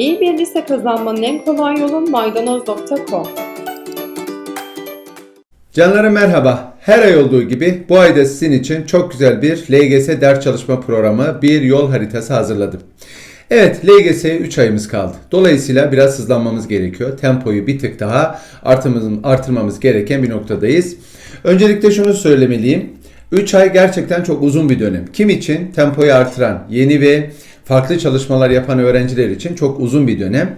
İyi bir lise kazanmanın en kolay yolu maydanoz.com. Canlarım merhaba. Her ay olduğu gibi bu ayda sizin için çok güzel bir LGS ders çalışma programı, bir yol haritası hazırladım. Evet, LGS'ye 3 ayımız kaldı. Dolayısıyla biraz hızlanmamız gerekiyor. Tempoyu bir tık daha artırmamız, artırmamız gereken bir noktadayız. Öncelikle şunu söylemeliyim. 3 ay gerçekten çok uzun bir dönem. Kim için? Tempoyu artıran, yeni ve farklı çalışmalar yapan öğrenciler için çok uzun bir dönem.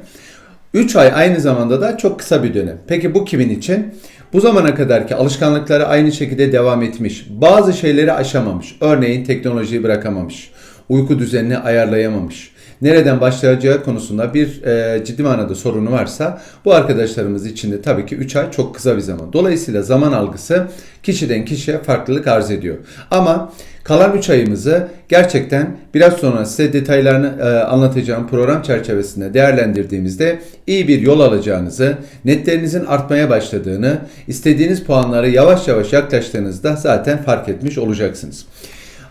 3 ay aynı zamanda da çok kısa bir dönem. Peki bu kimin için? Bu zamana kadarki alışkanlıkları aynı şekilde devam etmiş. Bazı şeyleri aşamamış. Örneğin teknolojiyi bırakamamış. Uyku düzenini ayarlayamamış. Nereden başlayacağı konusunda bir e, ciddi manada sorunu varsa bu arkadaşlarımız için de tabii ki 3 ay çok kısa bir zaman. Dolayısıyla zaman algısı kişiden kişiye farklılık arz ediyor. Ama kalan 3 ayımızı gerçekten biraz sonra size detaylarını e, anlatacağım program çerçevesinde değerlendirdiğimizde iyi bir yol alacağınızı, netlerinizin artmaya başladığını, istediğiniz puanlara yavaş yavaş yaklaştığınızda zaten fark etmiş olacaksınız.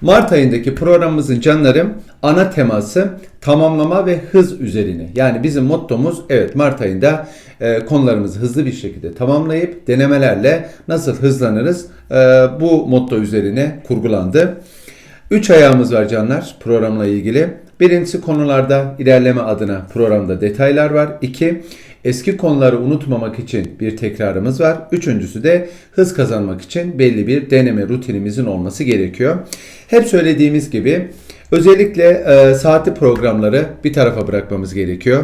Mart ayındaki programımızın canlarım ana teması tamamlama ve hız üzerine. Yani bizim mottomuz evet Mart ayında e, konularımızı hızlı bir şekilde tamamlayıp denemelerle nasıl hızlanırız e, bu motto üzerine kurgulandı. Üç ayağımız var canlar programla ilgili. Birincisi konularda ilerleme adına programda detaylar var. İki, eski konuları unutmamak için bir tekrarımız var. Üçüncüsü de hız kazanmak için belli bir deneme rutinimizin olması gerekiyor. Hep söylediğimiz gibi özellikle e, saatli programları bir tarafa bırakmamız gerekiyor.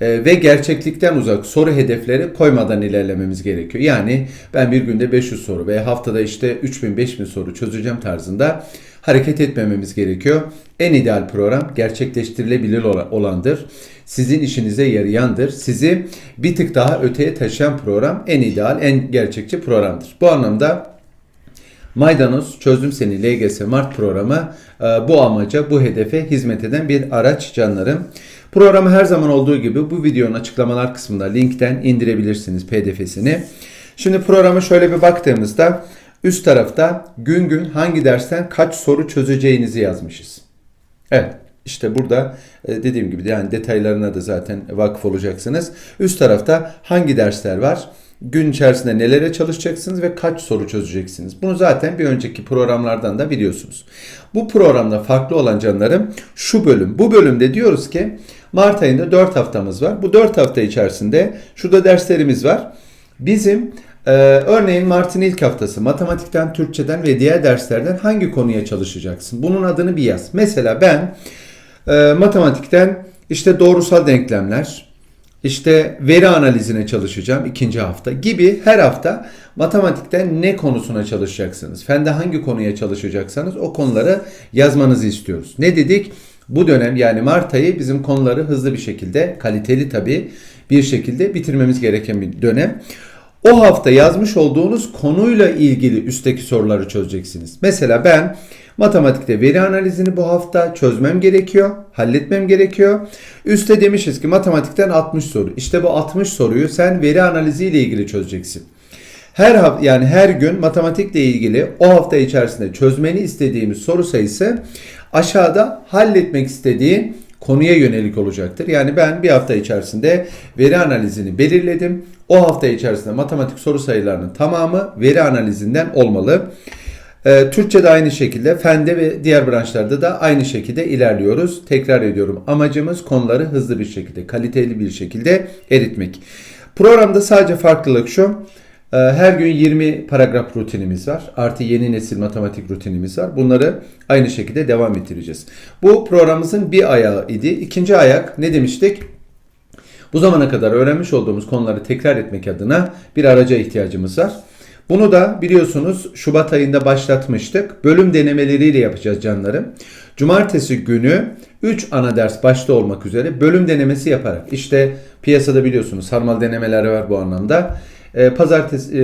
E, ve gerçeklikten uzak soru hedefleri koymadan ilerlememiz gerekiyor. Yani ben bir günde 500 soru veya haftada işte 3000-5000 soru çözeceğim tarzında hareket etmememiz gerekiyor. En ideal program gerçekleştirilebilir olandır. Sizin işinize yarayandır. Sizi bir tık daha öteye taşıyan program en ideal, en gerçekçi programdır. Bu anlamda Maydanoz Çözdüm Seni LGS Mart programı e, bu amaca, bu hedefe hizmet eden bir araç canlarım. Programı her zaman olduğu gibi bu videonun açıklamalar kısmında linkten indirebilirsiniz pdf'sini. Şimdi programı şöyle bir baktığımızda üst tarafta gün gün hangi dersten kaç soru çözeceğinizi yazmışız. Evet. İşte burada e, dediğim gibi yani detaylarına da zaten vakıf olacaksınız. Üst tarafta hangi dersler var? Gün içerisinde nelere çalışacaksınız ve kaç soru çözeceksiniz? Bunu zaten bir önceki programlardan da biliyorsunuz. Bu programda farklı olan canlarım şu bölüm. Bu bölümde diyoruz ki Mart ayında 4 haftamız var. Bu 4 hafta içerisinde şurada derslerimiz var. Bizim ee, örneğin Mart'ın ilk haftası matematikten, Türkçeden ve diğer derslerden hangi konuya çalışacaksın? Bunun adını bir yaz. Mesela ben e, matematikten işte doğrusal denklemler, işte veri analizine çalışacağım ikinci hafta gibi her hafta matematikten ne konusuna çalışacaksınız? Fende hangi konuya çalışacaksanız o konuları yazmanızı istiyoruz. Ne dedik? Bu dönem yani Mart ayı bizim konuları hızlı bir şekilde, kaliteli tabii bir şekilde bitirmemiz gereken bir dönem. O hafta yazmış olduğunuz konuyla ilgili üstteki soruları çözeceksiniz. Mesela ben matematikte veri analizini bu hafta çözmem gerekiyor, halletmem gerekiyor. Üste demişiz ki matematikten 60 soru. İşte bu 60 soruyu sen veri analizi ile ilgili çözeceksin. Her hafta yani her gün matematikle ilgili o hafta içerisinde çözmeni istediğimiz soru sayısı aşağıda halletmek istediğin konuya yönelik olacaktır. Yani ben bir hafta içerisinde veri analizini belirledim. O hafta içerisinde matematik soru sayılarının tamamı veri analizinden olmalı. Ee, Türkçe'de aynı şekilde, fende ve diğer branşlarda da aynı şekilde ilerliyoruz. Tekrar ediyorum amacımız konuları hızlı bir şekilde, kaliteli bir şekilde eritmek. Programda sadece farklılık şu. Ee, her gün 20 paragraf rutinimiz var. Artı yeni nesil matematik rutinimiz var. Bunları aynı şekilde devam ettireceğiz. Bu programımızın bir ayağı idi. İkinci ayak ne demiştik? Bu zamana kadar öğrenmiş olduğumuz konuları tekrar etmek adına bir araca ihtiyacımız var. Bunu da biliyorsunuz Şubat ayında başlatmıştık. Bölüm denemeleriyle yapacağız canlarım. Cumartesi günü 3 ana ders başta olmak üzere bölüm denemesi yaparak işte piyasada biliyorsunuz sarmal denemeler var bu anlamda. E, pazartesi, e,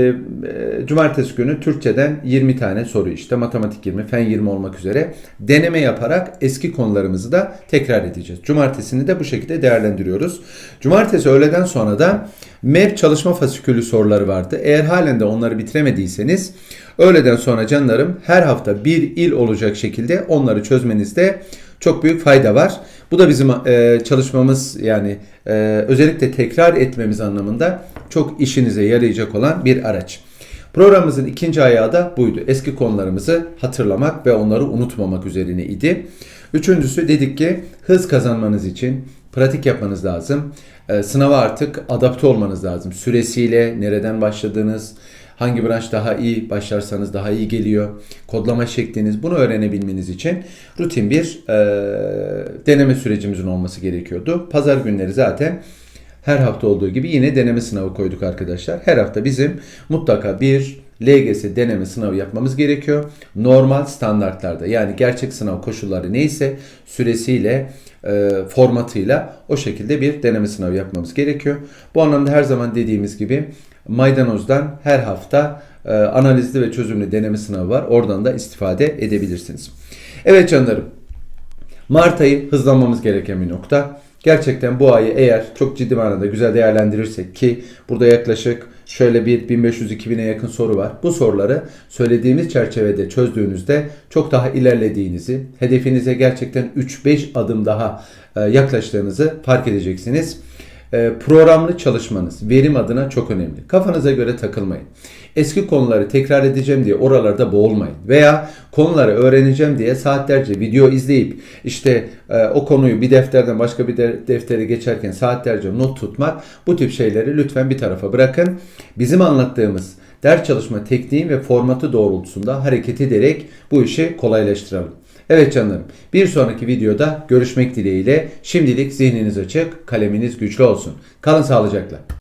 e, cumartesi günü Türkçeden 20 tane soru işte matematik 20, fen 20 olmak üzere deneme yaparak eski konularımızı da tekrar edeceğiz. Cumartesini de bu şekilde değerlendiriyoruz. Cumartesi öğleden sonra da MEP çalışma fasikülü soruları vardı. Eğer halen de onları bitiremediyseniz öğleden sonra canlarım her hafta bir il olacak şekilde onları çözmenizde çok büyük fayda var. Bu da bizim e, çalışmamız yani e, özellikle tekrar etmemiz anlamında çok işinize yarayacak olan bir araç. Programımızın ikinci ayağı da buydu. Eski konularımızı hatırlamak ve onları unutmamak üzerine idi. Üçüncüsü dedik ki hız kazanmanız için pratik yapmanız lazım. Ee, sınava artık adapte olmanız lazım. Süresiyle, nereden başladığınız, hangi branş daha iyi başlarsanız daha iyi geliyor. Kodlama şekliniz bunu öğrenebilmeniz için rutin bir e, deneme sürecimizin olması gerekiyordu. Pazar günleri zaten her hafta olduğu gibi yine deneme sınavı koyduk arkadaşlar. Her hafta bizim mutlaka bir LGS deneme sınavı yapmamız gerekiyor. Normal standartlarda yani gerçek sınav koşulları neyse süresiyle, e, formatıyla o şekilde bir deneme sınavı yapmamız gerekiyor. Bu anlamda her zaman dediğimiz gibi Maydanoz'dan her hafta e, analizli ve çözümlü deneme sınavı var. Oradan da istifade edebilirsiniz. Evet canlarım. Mart ayı hızlanmamız gereken bir nokta. Gerçekten bu ayı eğer çok ciddi manada güzel değerlendirirsek ki burada yaklaşık şöyle bir 1500-2000'e yakın soru var. Bu soruları söylediğimiz çerçevede çözdüğünüzde çok daha ilerlediğinizi, hedefinize gerçekten 3-5 adım daha e, yaklaştığınızı fark edeceksiniz. E, Programlı çalışmanız verim adına çok önemli. Kafanıza göre takılmayın. Eski konuları tekrar edeceğim diye oralarda boğulmayın. Veya konuları öğreneceğim diye saatlerce video izleyip işte e, o konuyu bir defterden başka bir de- deftere geçerken saatlerce not tutmak bu tip şeyleri lütfen bir tarafa bırakın. Bizim anlattığımız ders çalışma tekniği ve formatı doğrultusunda hareket ederek bu işi kolaylaştıralım. Evet canlarım bir sonraki videoda görüşmek dileğiyle şimdilik zihniniz açık kaleminiz güçlü olsun. Kalın sağlıcakla.